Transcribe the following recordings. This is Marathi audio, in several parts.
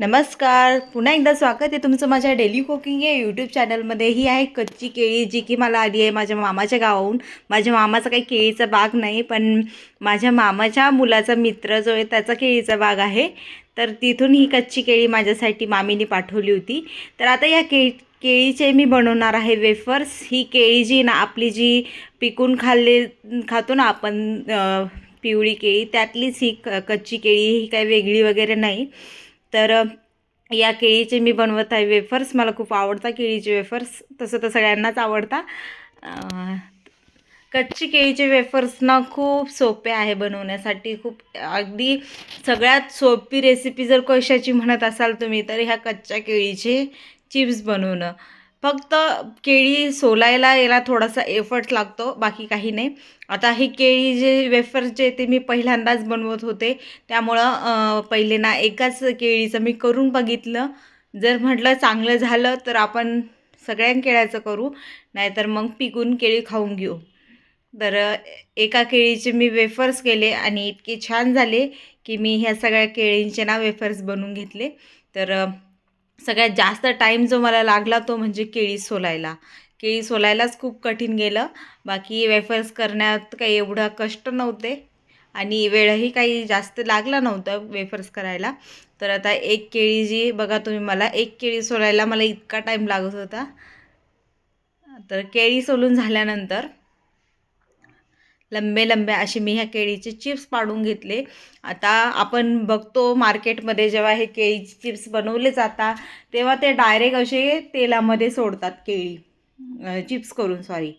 नमस्कार. पुन्हा एकदा स्वागत आहे तुमचं माझ्या डेली कुकिंग या यूट्यूब चॅनलमध्ये ही आहे कच्ची केळी जी की मला आली आहे माझ्या मामाच्या गावाहून. माझ्या मामाचा काही केळीचा बाग नाही पण माझ्या मामाच्या मुलाचा मित्र जो आहे त्याचा केळीचा बाग आहे. तर तिथून ही कच्ची केळी माझ्यासाठी मामीने पाठवली होती. तर आता या केळी केळीचे मी बनवणार आहे वेफर्स ही केळी जी ना आपली जी पिकून खाल्ले खातो ना आपण पिवळी केळी त्यातलीच ही क कच्ची केळी ही काही वेगळी वगैरे नाही. तर या केळीचे मी बनवत आहे वेफर्स. मला खूप आवडतात केळीचे वेफर्स. तसं तर सगळ्यांनाच आवडता कच्ची केळीचे वेफर्स ना खूप सोपे आहे बनवण्यासाठी. खूप अगदी सगळ्यात सोपी रेसिपी जर कशाची म्हणत असाल तुम्ही तर ह्या कच्च्या केळीचे चिप्स बनवणं. फक्त केळी सोलायला याला थोडासा एफर्ट लागतो बाकी काही नाही. आता हे केळी जे वेफर्स जे ते मी पहिल्यांदाच बनवत होते त्यामुळं पहिले ना एकाच केळीचं मी करून बघितलं. जर म्हटलं चांगलं झालं तर आपण सगळ्या केळ्याचं करू नाहीतर मग पिकून केळी खाऊन घेऊ. तर एका केळीचे मी वेफर्स केले आणि इतके छान झाले की मी ह्या सगळ्या केळींचे ना वेफर्स बनवून घेतले. तर सगळ्यात जास्त टाईम जो मला लागला तो म्हणजे केळी सोलायला. केळी सोलायलाच खूप कठीण गेलं. बाकी वेफर्स करण्यात काही एवढं कष्ट नव्हते. आणि वेळही काही जास्त लागला नव्हता वेफर्स करायला. तर आता एक केळी जी बघा तुम्ही मला एक केळी सोलायला मला इतका टाईम लागत होता. तर केळी सोलून झाल्यानंतर लंबे लंबे असे मी ह्या केळीचे चिप्स पाडून घेतले. आता आपण बघतो मार्केटमध्ये जेव्हा हे केळीचे चिप्स बनवले जातात तेव्हा ते डायरेक्ट असे तेलामध्ये सोडतात केळी चिप्स करून सॉरी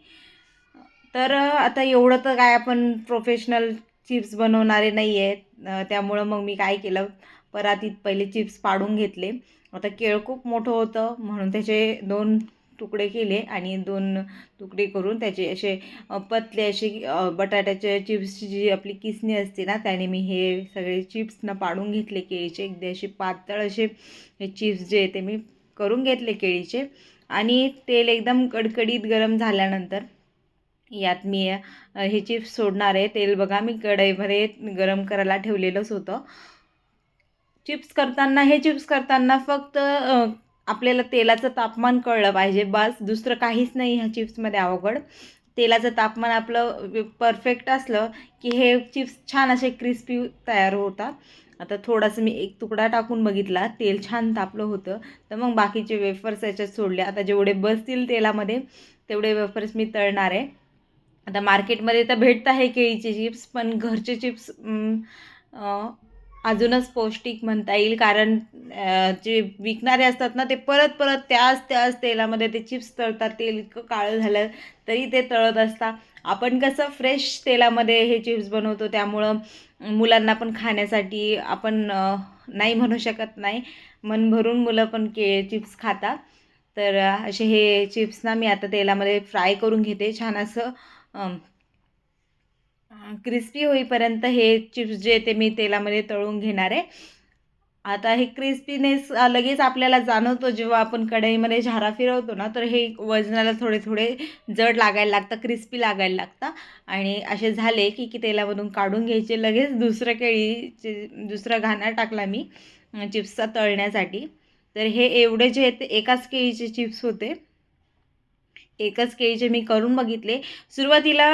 तर आता एवढं तर काय आपण प्रोफेशनल चिप्स बनवणारे नाही आहेत त्यामुळं मग मी काय केलं परातीत पहिले चिप्स पाडून घेतले. आता केळ खूप मोठं होतं म्हणून त्याचे दोन तुकडे केले आणि दोन तुकडे करून त्याचे असे पतले असे बटाट्याच्या चिप्सची जी आपली किसणी असते ना त्याने मी हे सगळे चिप्सनं पाडून घेतले केळीचे. एकदा असे पातळ असे हे चिप्स जे आहे ते मी करून घेतले केळीचे. आणि तेल एकदम कडकडीत गरम झाल्यानंतर यात मी हे चिप्स सोडणार आहे. तेल बघा मी कढईमध्ये गरम करायला ठेवलेलंच होतं. चिप्स करताना हे चिप्स करताना फक्त आपल्याला तेलाचं तापमान कळलं पाहिजे. बस दुसरं काहीच नाही ह्या चिप्समध्ये अवघड. तेलाचं तापमान आपलं परफेक्ट असलं की हे चिप्स छान असे क्रिस्पी तयार होतात. आता थोडासा मी एक तुकडा टाकून बघितला तेल छान तापलं होतं. तर मग बाकीचे वेफर्स याच्यात सोडले. आता जेवढे बसतील तेलामध्ये तेवढे वेफर्स मी तळणार आहे. आता मार्केटमध्ये तर भेटत आहे केळीचे चिप्स पण घरचे चिप्स अजूनच पौष्टिक म्हणता येईल. कारण जे विकणारे असतात ना ते परत परत त्याच त्याच तेलामध्ये ते चिप्स तळतात. तेल इतकं काळं झालं तरी ते तळत असतात. आपण कसं फ्रेश तेलामध्ये हे चिप्स बनवतो त्यामुळं मुलांना पण खाण्यासाठी आपण नाही म्हणू शकत नाही. मन भरून मुलं पण के चिप्स खातात. तर असे हे चिप्स ना मी आता तेलामध्ये फ्राय करून घेते. छान असं क्रिस्पी होईपर्यंत हे चिप्स जे ते मी तेलामध्ये तळून घेणार आहे. आता हे क्रिस्पीनेस लगेच आपल्याला जाणवतो जेव्हा आपण कढईमध्ये झारा फिरवतो ना तर हे वजनाला थोडे थोडे जड लागायला लागतं क्रिस्पी लागायला लागतं. आणि असे झाले की की तेलामधून काढून घ्यायचे लगेच दुसरं केळीचे दुसरा घाणा टाकला मी चिप्सचा तळण्यासाठी. तर हे एवढे जे आहेत ते एकाच केळीचे चिप्स होते. एकच केळीचे मी करून बघितले सुरुवातीला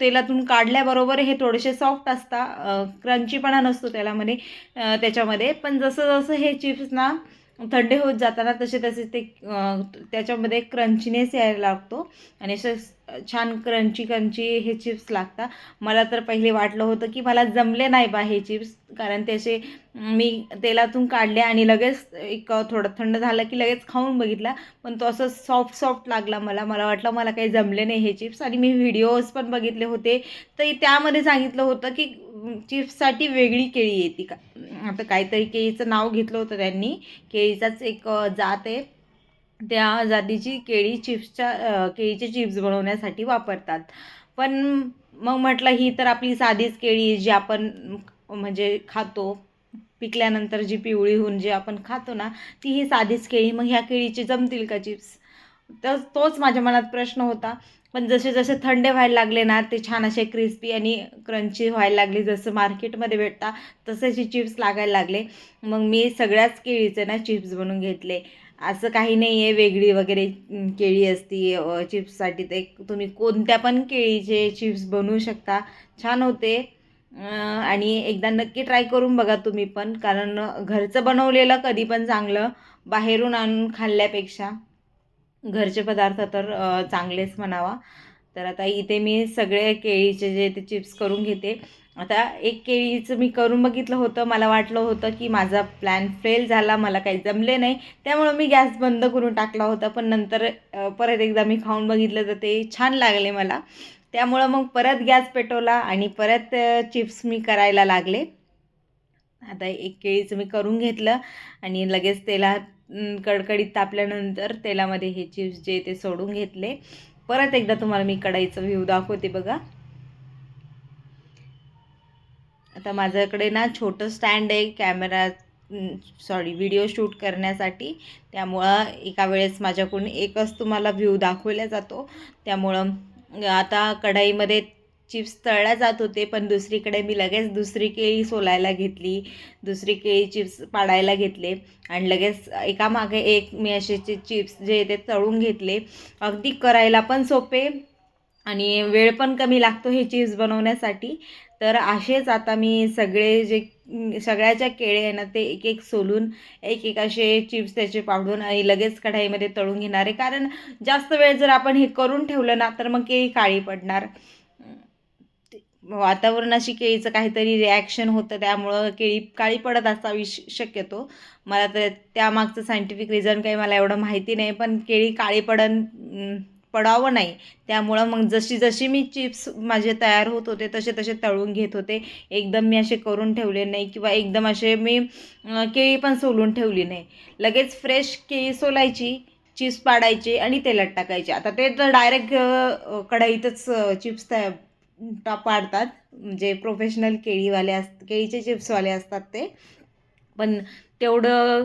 तेलातून काढल्याबरोबर हे थोडेसे सॉफ्ट असतात क्रंचीपणा नसतो त्यालामध्ये त्याच्यामध्ये. पण जसं जसं हे चिप्स ना थंडे होत जाताना तसे तसे ते त्याच्यामध्ये क्रंचीनेस यायला लागतो. आणि असं छान क्रंची क्रंची हे चिप्स लागतात. मला तर पहिले वाटलं होतं की मला जमले नाही बा हे चिप्स कारण त्याचे मी तेलातून काढले आणि लगेच एक थोडं थंड झालं की लगेच खाऊन बघितला. पण तो असं सॉफ्ट सॉफ्ट लागला मला. मला वाटलं मला काही जमले नाही हे चिप्स. आणि मी व्हिडिओज पण बघितले होते. तर त्यामध्ये सांगितलं होतं की चिप्ससाठी वेगळी केळी येते का? आता काहीतरी केळीचं नाव घेतलं होतं त्यांनी. केळीचाच एक जात आहे. त्या जातीची केळी चिप्सच्या केळीचे चिप्स बनवण्यासाठी वापरतात. पण मग म्हटलं ही तर आपली साधीच केळी जी आपण म्हणजे खातो. पिकल्यानंतर जी पिवळी होऊन जी आपण खातो ना ती ही साधीच केळी. मग ह्या केळीची जमतील का चिप्स? तर तोच माझ्या मनात प्रश्न होता. पण जसे जसे थंड व्हायला लागले ना ते छान असे क्रिस्पी आणि क्रंची व्हायला लागले. जसं मार्केटमध्ये भेटता तसेचे चिप्स लागायला लागले. मग मी सगळ्याच केळीचे ना चिप्स बनवून घेतले. असं काही नाही आहे वेगळी वगैरे केळी असती चिप्ससाठी ते तुम्ही कोणत्या पण केळीचे चिप्स बनवू शकता. छान होते. आणि एकदा नक्की ट्राय करून बघा तुम्ही पण. कारण घरचं बनवलेलं कधी पण चांगलं बाहेरून आणून खाल्ल्यापेक्षा. घरचे पदार्थ तर चांगलेच म्हणावा. तर आता इथे मी सगळे केळीचे जे ते चिप्स करून घेते. आता एक केळीचं मी करून बघितलं होतं. मला वाटलं होतं की माझा प्लॅन फेल झाला मला काही जमले नाही. त्यामुळं मी गॅस बंद करून टाकला होता. पण नंतर परत एकदा मी खाऊन बघितलं तर ते छान लागले मला. त्यामुळं मग परत गॅस पेटवला आणि परत चिप्स मी करायला लागले. आता एक केळीचं मी करून घेतलं आणि लगेच त्याला कडकडीत तापल्यानंतर तेलामध्ये हे चिप्स जे ते सोडून घेतले. परत एकदा तुम्हाला मी कढाईचं व्ह्यू दाखवते बघा. आता माझ्याकडे ना छोटं स्टँड आहे कॅमेरा सॉरी व्हिडिओ शूट करण्यासाठी. त्यामुळं एका वेळेस माझ्याकडून एकच तुम्हाला व्ह्यू दाखवला जातो. त्यामुळं आता कढाईमध्ये चिप्स तळल्या जात होते पण दुसरीकडे मी लगेच दुसरी केळी सोलायला घेतली दुसरी केळी चिप्स पाडायला घेतले आणि लगेच एकामागे एक मी असे चिप्स जे ते तळून घेतले. अगदी करायला पण सोपे आणि वेळ पण कमी लागतो हे चिप्स बनवण्यासाठी. तर असेच आता मी सगळे जे सगळ्याच्या केळे आहे ना ते एक एक सोलून एक एक असे चिप्स त्याचे पाडून आणि लगेच कढाईमध्ये तळून घेणार आहे. कारण जास्त वेळ जर आपण हे करून ठेवलं ना तर मग केळी काळी पडणार. वातावरणाशी केळीचं काहीतरी रिॲक्शन होतं त्यामुळं केळी काळी पडत असावी श शक्यतो. मला तर त्यामागचं सायंटिफिक रिझन काही मला एवढं माहिती नाही पण केळी काळी पडन पडावं नाही. त्यामुळं मग जशी जशी मी चिप्स माझे तयार होत होते तसे तसे तळून घेत होते. एकदम मी असे करून ठेवले नाही किंवा एकदम असे मी केळी पण सोलून ठेवली नाही. लगेच फ्रेश केळी सोलायची चिप्स पाडायचे आणि तेलात टाकायचे. आता ते तर डायरेक्ट कढईतच चिप्स तयार पाडतात म्हणजे प्रोफेशनल केळीवाले अस केळीचे चिप्सवाले असतात ते. पण तेवढं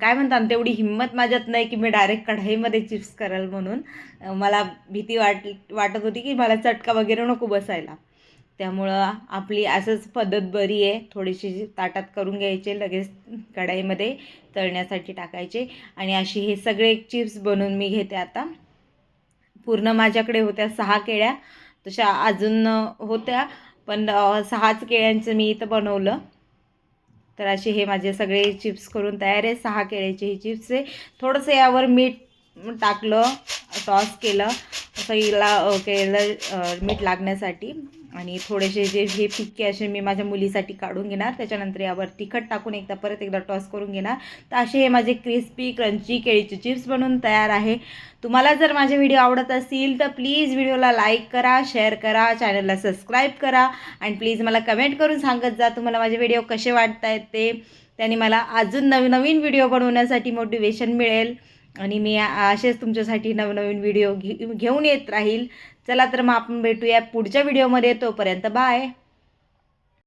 काय म्हणतात तेवढी हिंमत माझ्यात नाही की मी डायरेक्ट कढईमध्ये चिप्स कराल म्हणून. मला भीती वाट वाटत होती की मला चटका वगैरे नको बसायला. त्यामुळं आपली असंच पद्धत बरी आहे. थोडीशी जी ताटात करून घ्यायचे लगेच कढाईमध्ये तळण्यासाठी टाकायचे. आणि अशी हे सगळे चिप्स बनवून मी घेते आता. पूर्ण माझ्याकडे होत्या सहा केळ्या. तशा अजून होत्या पण सहाच केळ्यांचं मी इथं बनवलं. तर असे हे माझे सगळे चिप्स करून तयार आहे. सहा केळ्याचे हे चिप्स आहे. थोडंसं यावर मीठ टाकलं टॉस केलं. असं हिला अ, केलं मीठ लागण्यासाठी. आणि थोडेसे जे हे फिक्के असे मी माझ्या मुलीसाठी काढून घेणार त्याच्यानंतर यावर तिखट टाकून एकदा परत एकदा टॉस करून घेणार. तर असे हे माझे क्रिस्पी क्रंची केळीचे चिप्स बनवून तयार आहे. तुम्हाला जर माझे व्हिडिओ आवडत असतील तर प्लीज व्हिडिओला लाईक करा शेअर करा चॅनलला सबस्क्राईब करा आणि प्लीज मला कमेंट करून सांगत जा तुम्हाला माझे व्हिडिओ कसे वाटत आहेत ते. त्याने मला अजून नवीन नवीन व्हिडिओ बनवण्यासाठी मोटिवेशन मिळेल. आणि मी असेच तुमच्यासाठी नवनवीन व्हिडिओ घेऊन येत राहील. चला तर मग आपण भेटूया पुढच्या व्हिडिओमध्ये तोपर्यंत बाय.